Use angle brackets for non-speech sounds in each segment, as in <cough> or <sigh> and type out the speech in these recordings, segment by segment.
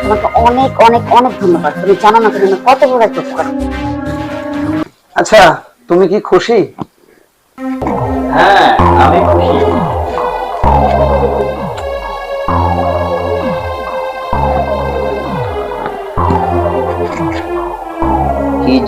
তোমাকে অনেক অনেক অনেক ধন্যবাদ। তুমি জানো না তুমি কত বড় একটা উপকার আচ্ছা তুমি কি খুশি? হ্যাঁ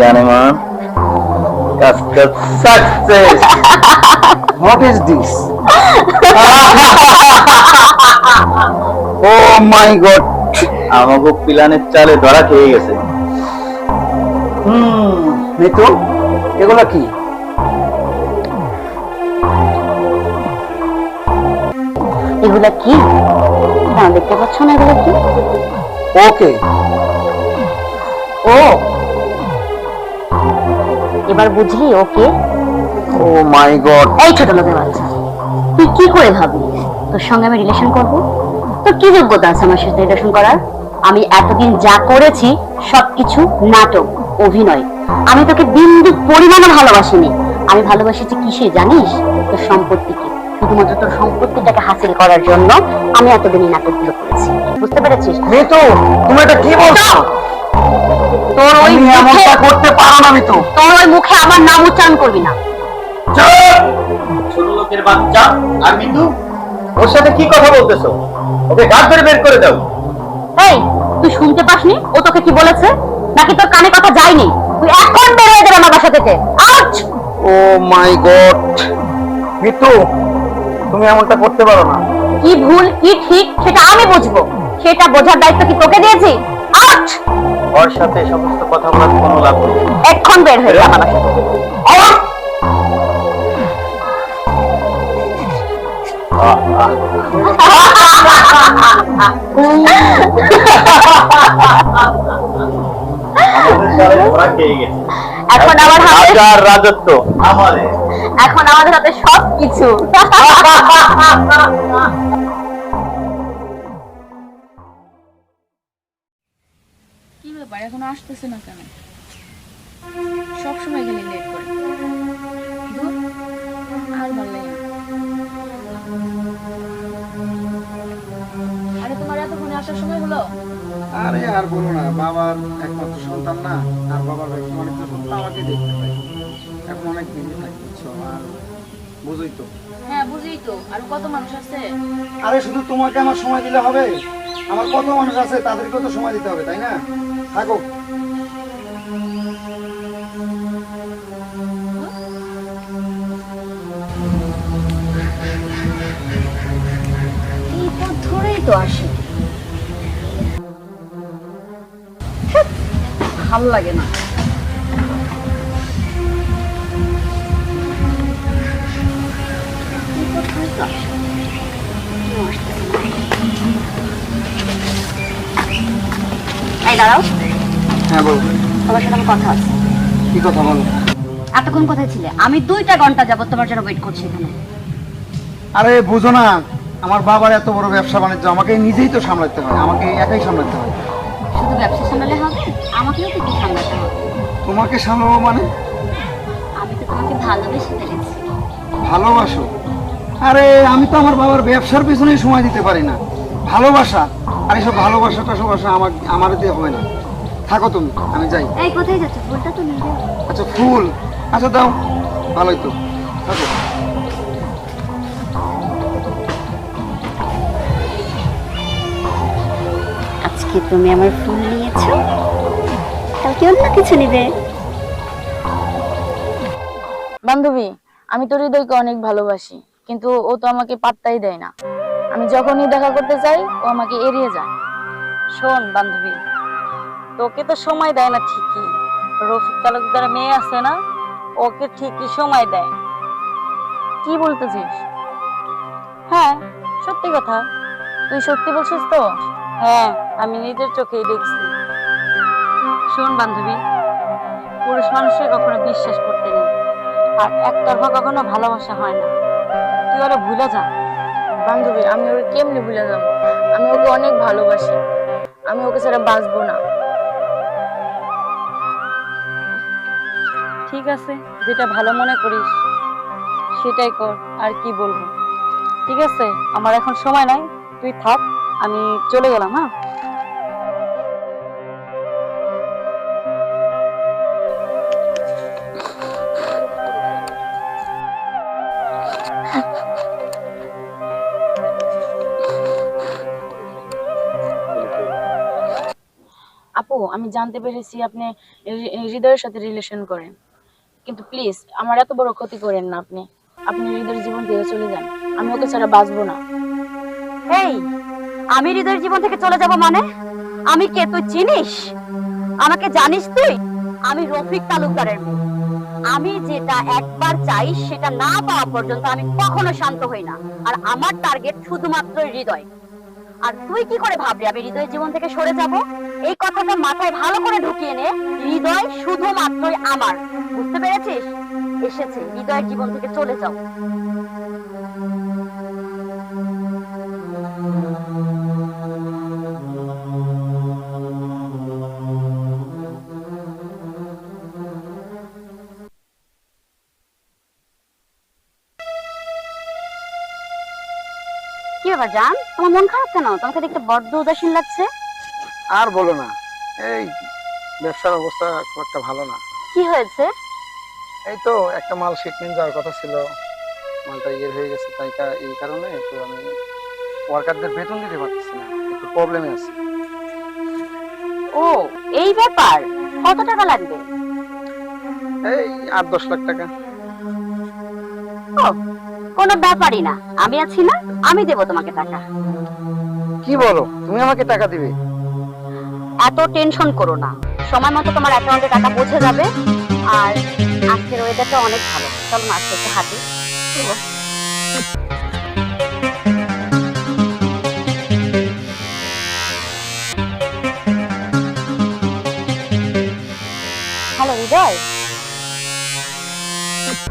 জানে মা? কাজটা success what is this oh my god আমাকে পিলানের চালে ধরা খেয়ে গেছে। হুম মিতু এগুলো কি? এগুলা কি? না দেখতে পাচ্ছ না এগুলো কি? ওকে ও এবার বুঝলি ওকে? ও মাই গড। এই ছোট লোকের বাচ্চা তুই কি করে ভাবলি? তোর সঙ্গে আমি রিলেশন করব? তোর কি যোগ্যতা আছে আমার সাথে রিলেশন করার? আমি এতদিন যা করেছি সবকিছু নাটক অভিনয়। আমি তোকে বিন্দু পরিমাণও ভালোবাসিনি। আমি ভালোবাসিছি কিসে জানিস? তোর সম্পত্তিকে শুধুমাত্র তোর সম্পত্তিটাকে হাসিল করার জন্য আমি এতদিন নাটকগুলো করেছি। বুঝতে পেরেছিস? মিতু তুমি এটা কি বলছো? তোর ওই মুখে করতে পারো না মিতু। তোর ওই মুখে আমার নাম উচ্চারণ করবি না। ছোট লোকের বাচ্চা। আর মিতু ওর সাথে কি কথা বলতেছো? ওকে ঘাট ধরে বের করে দাও। এই তুই শুনতে পাসনি? ও তোকে কি বলেছে? নাকি তোর কানে কথা যায়নি? তুই এখন বের হয়ে যাবে আমার বাসা থেকে। Out oh my god. Mitu তুমি এমনটা করতে পারো না। কি ভুল কি ঠিক সেটা আমি বুঝব। সেটা বোঝার দায়িত্ব কি তোকে দিয়েছি? আউট ওর সাথে সমস্ত কথা বলার কোনো লাভ নেই। এখন বের হয়ে যা আমার বাসা আমাদের সাথে ধরা খেয়ে গেছে। এখন আমার হাতে রাজত্ব। আমাদের এখন আমাদের হাতে সব কিছু <laughs> ব্যাপার এখনও আসতেছে না কেন? সব সময় গেলে লেট করে। আর ভালো লাগে আরে তোমার এতক্ষণে আসার সময় হলো? আরে আর বলো না বাবার একমাত্র সন্তান না আর বাবার সন্তান আমাকে দেখতে পাই এখন অনেক দিনে থাকি আর বুঝোই তো। হ্যাঁ বুঝেই তো। আর কত মানুষ আছে? আরে শুধু তোমাকে আমার সময় দিলে হবে? আমার কত মানুষ আছে, তাদেরকেও তো সময় দিতে হবে, তাই না? থাকো। ধরেই তো আসে। ভালো লাগে না। এই এই দাঁড়াও। হ্যাঁ বলো। তোমার সাথে আমার কথা আছে। কি কথা বলো? এতক্ষণ কোথায় ছিলে? আমি দুইটা ঘণ্টা যাবত তোমার জন্য ওয়েট করছি এখানে। আরে বুঝো না আমার বাবার এত বড় ব্যবসা বাণিজ্য আমাকে নিজেই তো সামলাতে হয় আমাকে একাই সামলাতে হয়। শুধু ব্যবসা সামলালে হবে? আমাকেও তো একটু সামলাতে হবে। তোমাকে সামলাবো মানে? আমি তো তোমাকে ভালোবেসে ফেলেছি। ভালোবাসো? আরে আমি তো আমার বাবার ব্যবসার পিছনেই সময় দিতে পারি না। ভালোবাসা আর এসব ভালোবাসা টালোবাসা আমার আমার দিয়ে হয় না। থাকো তুমি আমি যাই। এই কোথায় যাচ্ছ? ফুলটা তো নিয়ে যাও। আচ্ছা ফুল। আচ্ছা দাও। ভালোই তো। থাকো। আজকে তুমি আমার ফুল নিয়েছো। কালকে অন্য কিছু নিবে। বান্ধবী আমি তোর হৃদয়কে অনেক ভালোবাসি কিন্তু ও তো আমাকে পাত্তাই দেয় না। আমি যখনই দেখা করতে চাই ও আমাকে এড়িয়ে যায়। শোন, বান্ধবী, তোকে তো সময় দেয় না ঠিকই। রফিক তালুকদার মেয়ে আছে না, ওকে ঠিকই সময় দেয়। কি বলতেছিস? হ্যাঁ সত্যি কথা। তুই সত্যি বলছিস তো? হ্যাঁ আমি নিজের চোখেই দেখছি। শোন, বান্ধবী, পুরুষ মানুষকে কখনো বিশ্বাস করতে নেই। আর একতরফা কখনো ভালোবাসা হয় না। তুই ওরা ভুলে যা। বান্ধবী, আমি ওকে কেমনে ভুলে যাব? আমি ওকে অনেক ভালোবাসি। আমি ওকে ছাড়া বাঁচবো না। ঠিক আছে, যেটা ভালো মনে করিস, সেটাই কর, আর কি বলব। ঠিক আছে, আমার এখন সময় নাই, তুই থাক, আমি চলে গেলাম হ্যাঁ? আমি জানতে পেরেছি আপনি হৃদয়ের সাথে রিলেশন করেন। কিন্তু প্লিজ আমার এত বড় ক্ষতি করেন না আপনি। আপনি হৃদয়ের জীবন থেকে চলে যান। আমি ওকে ছাড়া বাঁচবো না। এই, আমি হৃদয়ের জীবন থেকে চলে যাব মানে? আমি কে, তুই চিনিস? আমাকে জানিস তুই? আমি রফিক তালুকদারের আমি যেটা একবার চাই, সেটা না পাওয়া পর্যন্ত আমি কখনো শান্ত হই না। আর আমার টার্গেট শুধুমাত্র হৃদয়। আর তুই কি করে ভাবলি আমি হৃদয় জীবন থেকে সরে যাব? এই কথাটা মাথায় ভালো করে ঢুকিয়ে নে, হৃদয় শুধুমাত্রই আমার। বুঝতে পেরেছিস? এসেছে, হৃদয়ের জীবন থেকে চলে যাও। ব্যাপার জান তোমার মন খারাপ কেন? তোমাকে দেখতে বড্ড উদাসীন লাগছে। আর বলো না এই ব্যবসার অবস্থা খুব একটা ভালো না। কি হয়েছে? এই তো একটা মাল শিপমেন্ট যাওয়ার কথা ছিল। মালটা ইয়ে হয়ে গেছে তাই এই কারণে তো আমি ওয়ার্কারদের বেতন দিতে পারতেছি না একটু প্রবলেমে আছি। ও এই ব্যাপার? কত টাকা লাগবে? এই আট দশ লাখ টাকা। ও কোনো ব্যাপারই না। আমি আছি না আমি দেব তোমাকে টাকা। কি বলো? তুমি আমাকে টাকা দিবে? এত টেনশন করো না। সময় মতো তোমার অ্যাকাউন্টে টাকা পৌঁছে যাবে। আর আজকের ওয়েদারটা অনেক ভালো। চলো না আজকে একটু হাঁটি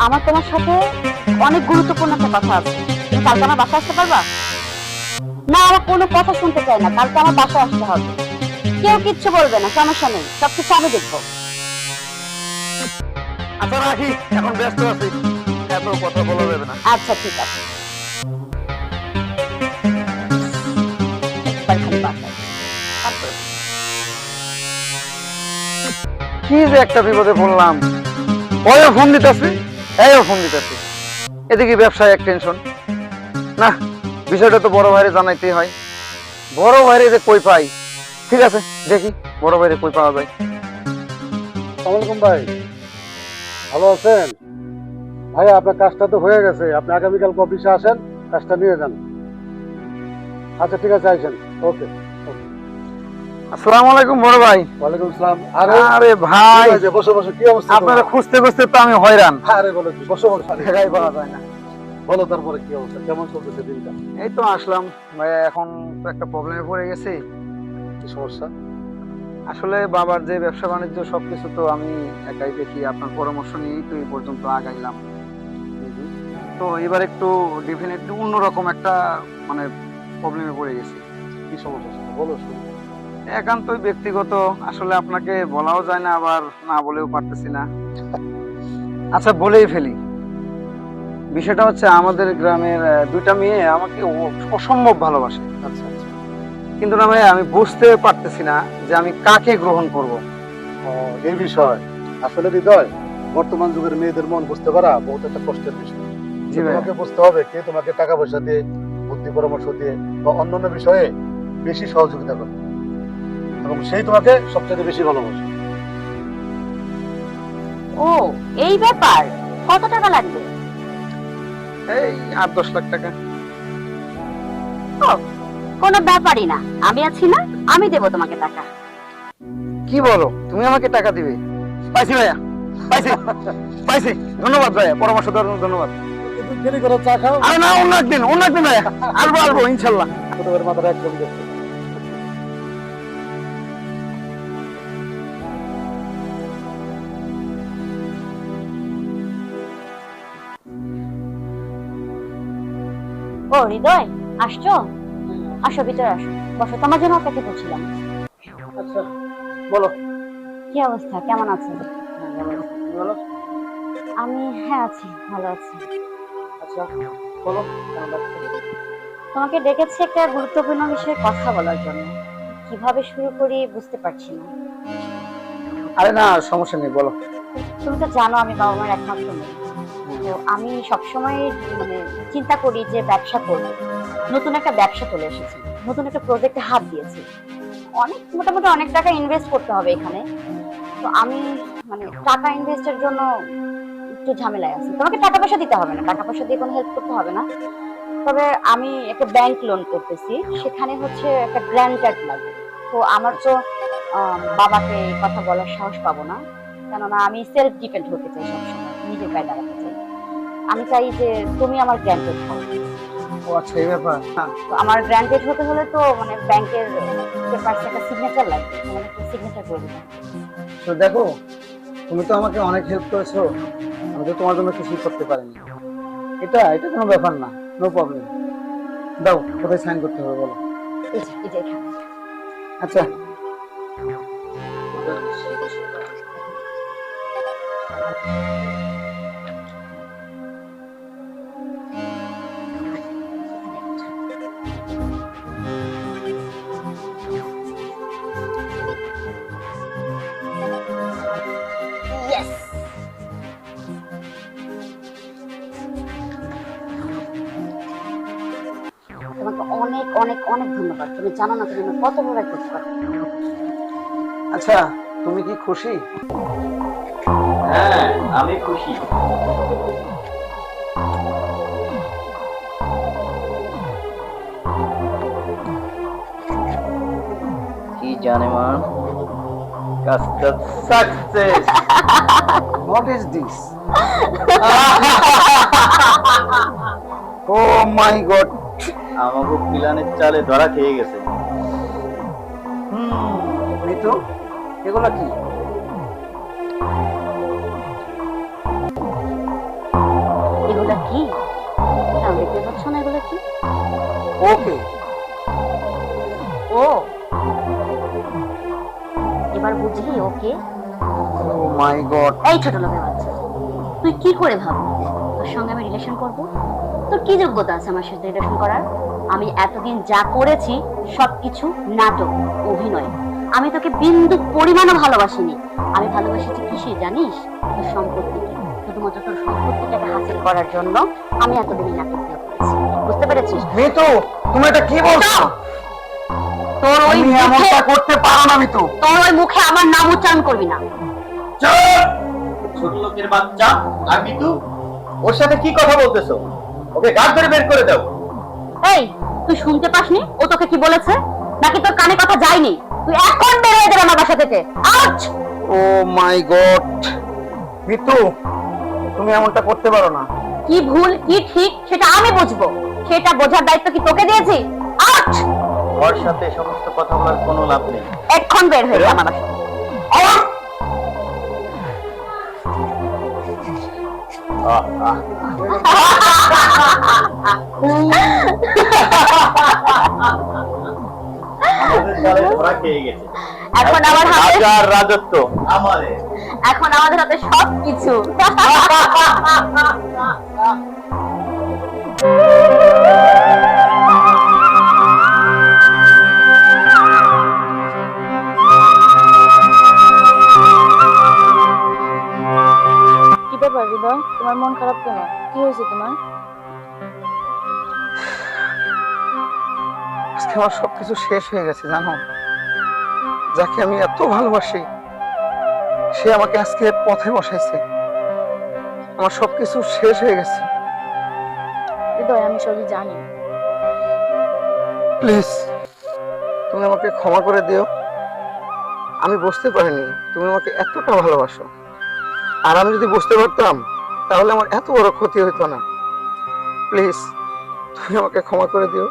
আমার তোমার সাথে অনেক গুরুত্বপূর্ণ একটা কথা আছে। তুমি কালকে আমার বাসায় আসতে পারবা? না আমার কোনো কথা শুনতে চাই না। কালকে আমার বাসায় আসতে হবে। কেউ কিচ্ছু বলবে না সমস্যা নেই। সবকিছু আমি দেখব। আচ্ছা রাখি। এখন ব্যস্ত আছি। এত কথা বলা যাবে না। আচ্ছা ঠিক আছে। কি যে একটা বিপদে পড়লাম। ওয়ও ফোন দিতেছে? এইও ফোন দিতেছে। এদিকে ব্যবসায় এক টেনশন না, বিষয়টা তো বড় ভাইরে জানাইতেই হয়। বড় ভাইরে যে কই পাই? ঠিক আছে, দেখি বড় ভাইরে কই পাওয়া যায়। সালামালাইকুম ভাই। ভালো আছেন? ভাই, আপনার কাজটা তো হয়ে গেছে। আপনি আগামীকাল অফিসে আসেন, কাজটা নিয়ে যান। আচ্ছা ঠিক আছে, আইসেন। ওকে। আসসালামু আলাইকুম বড় ভাই। ওয়ালাইকুম আসসালাম। আরে আরে ভাই কি হয়েছে? বসো বসো কি অবস্থা আপনারা খুঁজতে খুঁজতে তো আমি হয়রান। আরে বলো কি বসো বসো। জায়গায় পাওয়া যায় না। বলো তারপরে কি অবস্থা কেমন চলতেছে দিনটা? এই তো আসলাম। ভাই এখন তো একটা প্রবলেমে পড়ে গেছি। কি সমস্যা? আসলে বাবার যে ব্যবসা বাণিজ্য সবকিছু তো আমি একাই দেখি আপনার পরামর্শ নিয়েই তো এই পর্যন্ত আগাইলাম। তো এবার একটু ডেফিনেটলি অন্যরকম একটা মানে প্রবলেমে পড়ে গেছি। কি সমস্যা? বলো শুনি। একান্তই ব্যক্তিগত আসলে আপনাকে বলাও যায় না আবার না বলেও পারতেছি না। আচ্ছা বলেই ফেলি। বিষয়টা হচ্ছে আমাদের গ্রামের দুইটা মেয়ে আমাকে অসম্ভব ভালোবাসে। আচ্ছা আচ্ছা। কিন্তু না ভাই আমি বুঝতে পারতেছি না যে আমি কাকে গ্রহণ করব। এই বিষয়। আসলে হৃদয় বর্তমান যুগের মেয়েদের মন বুঝতে পারা বহুত একটা কষ্টের বিষয়। তোমাকে বুঝতে হবে কে তোমাকে টাকা পয়সা দিয়ে বুদ্ধি পরামর্শ দিয়ে বা অন্যান্য বিষয়ে বেশি সহযোগিতা করে। এবং সেই তোমাকে সবচেয়ে বেশি ভালোবাসে। ও এই ব্যাপার? কত টাকা লাগবে? এই আট দশ লাখ টাকা। ও কোনো ব্যাপারই না। আমি আছি না আমি দেব তোমাকে টাকা। কি বলো তুমি আমাকে টাকা দিবে? পাইছি ভাইয়া পাইছি পাইছি ধন্যবাদ ভাইয়া পরামর্শ দেওয়ার জন্য ধন্যবাদ। দেরি করে চা খাও। আরে না অন্য একদিন অন্য একদিন ভাইয়া। আসব আসব ইনশাল্লাহ। ছোটবের মাথাটা একদম দেখতে ও হৃদয় আসছো? আসো ভিতরে আসো। বসো তোমার জন্য অপেক্ষা করছিলাম। আচ্ছা বলো। কি অবস্থা? কেমন আছো? হ্যাঁ, ভালো আছো? আমি হ্যাঁ আছি ভালো আছি। আচ্ছা বলো তোমাকে ডেকেছি একটা গুরুত্বপূর্ণ বিষয়ে কথা বলার জন্য। কীভাবে শুরু করি বুঝতে পারছি না। আরে না সমস্যা নেই বলো। তুমি তো জানো আমি বাবা মার একমাত্র মেয়ে। আমি সবসময় মানে চিন্তা করি যে ব্যবসা করব। নতুন একটা ব্যবসা চলে এসেছে। নতুন একটা প্রজেক্টে হাত দিয়েছি। অনেক, মোটামুটি অনেক টাকা ইনভেস্ট করতে হবে এখানে। তো আমি মানে টাকা ইনভেস্টের জন্য একটু ঝামেলায় আছি। তোমাকে টাকা পয়সা দিতে হবে না। টাকা পয়সা দিয়ে কোনো হেল্প করতে হবে না। তবে আমি একটা ব্যাংক লোন করতেছি। সেখানে হচ্ছে একটা গ্র্যান্টার লাগবে। তো আমার তো বাবাকে কথা বলার সাহস পাবো না। কেননা আমি সেলফ ডিপেন্ড হতে চাই সবসময়। নিজের পায়ে দাঁড়াতে। আমি চাই যে তুমি আমার গ্র্যান্টেড হও। ও আচ্ছা এই ব্যাপার। হ্যাঁ তো আমার গ্র্যান্টেড হতে হলে তো মানে ব্যাংকের পেপারস একটা সিগনেচার লাগবে। একটা সিগনেচার করে দিতে তো দেখো তুমি তো আমাকে অনেক হেল্প করেছ। আমি তো তোমার জন্য কিছুই করতে পারিনি। এটা এটা কোনো ব্যাপার না নো প্রবলেম দাও কোথায় সাইন করতে হবে বলো। এই যে এই যে এখানে। আচ্ছা। ইয়েস অনেক অনেক ধন্যবাদ। তুমি জানো না তুমি কত বড় একটা উপকার আচ্ছা তুমি কি খুশি? হ্যাঁ আমি খুশি। কি জানে মা? কাজটা success what is this oh my god আমাকে পিলানের চালে ধরা খেয়ে গেছে। মিতু এগুলো কি? এগুলা কি? দেখতে পাচ্ছ না এগুলা কি? ওকে। ও। এবার বুঝলি ওকে। ও মাই গড এই ছোট লোকের বাচ্চা। তুই কি করে ভাবলি? তোর সঙ্গে আমি রিলেশন করব? তোর কি যোগ্যতা আছে আমার সাথে রিলেশন করার? আমি এতদিন যা করেছি সবকিছু নাটক অভিনয়। আমি তোকে বিন্দু পরিমাণও ভালোবাসিনি। আমি ভালোবাসিছি কিসে জানিস? তোর সম্পত্তিকে। শুধুমাত্র তোর সম্পত্তিটাকে হাসিল করার জন্য আমি এতদিন নাটকগুলো করেছি। বুঝতে পেরেছিস? মিতু তুমি এটা কি বলছো? তোর ওই মুখে এমনটা করতে পারো না মিতু। তোর ওই মুখে আমার নাম উচ্চারণ করবি না। ছোট লোকের বাচ্চা আর মিতু? ওর সাথে কি কথা বলতেছো? ওকে গাছ ধরে বের করে দাও। এই তুই শুনতে পাসনি? ও তোকে কি বলেছে? নাকি তোর কানে কথা যায়নি? তুই এখন বের হয়ে যাবে আমার বাসা থেকে। Out oh my god. Mitu তুমি এমনটা করতে পারো না। কি ভুল কি ঠিক সেটা আমি বুঝব। সেটা বোঝার দায়িত্ব কি তোকে দিয়েছি? আউট ওর সাথে সমস্ত কথা বলার কোনো লাভ নেই। এখন বের হয়ে যা আমার এখন আমার হাতে রাজার রাজত্ব। আমাদের এখন আমাদের হাতে সব কিছু <laughs> মন খারাপ কেন? কি হয়েছে তোমার? আজকে আমার সবকিছু শেষ হয়ে গেছে জানো? যাকে আমি এত ভালোবাসি সে আমাকে আজকে পথে বসাইছে। আমার সবকিছু শেষ হয়ে গেছে। হৃদয় আমি সবই জানি। প্লিজ তুমি আমাকে ক্ষমা করে দিও। আমি বুঝতে পারিনি তুমি আমাকে এতটা ভালোবাসো। আর আমি যদি বুঝতে পারতাম তাহলে আমার এত বড় ক্ষতি হতো না। প্লিজ তুমি আমাকে ক্ষমা করে দিও।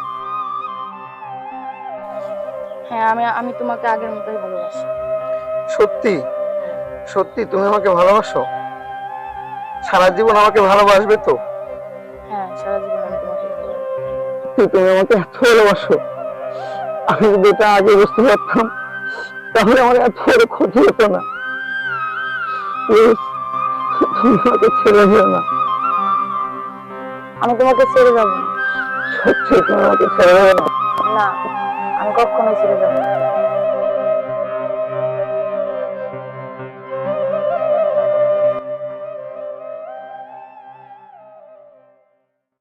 হ্যাঁ আমি আমি তোমাকে আগের মতোই ভালোবাসি। সত্যি? সত্যি তুমি আমাকে ভালোবাসো? সারা জীবন আমাকে ভালোবাসবে তো? হ্যাঁ সারা জীবন আমি তোমাকে ভালোবাসি। তুমি আমাকে এত ভালোবাসো? আমি যদি এটা আগে বুঝতে পারতাম তাহলে আমার এত বড় ক্ষতি হতো না। প্লিজ আমাকে ছেড়ে দিও না। আমি তোমাকে ছেড়ে যাব। সত্যি তুমি আমাকে ছেড়ে দেবে না? না আমি কখনোই ছেড়ে যাব না।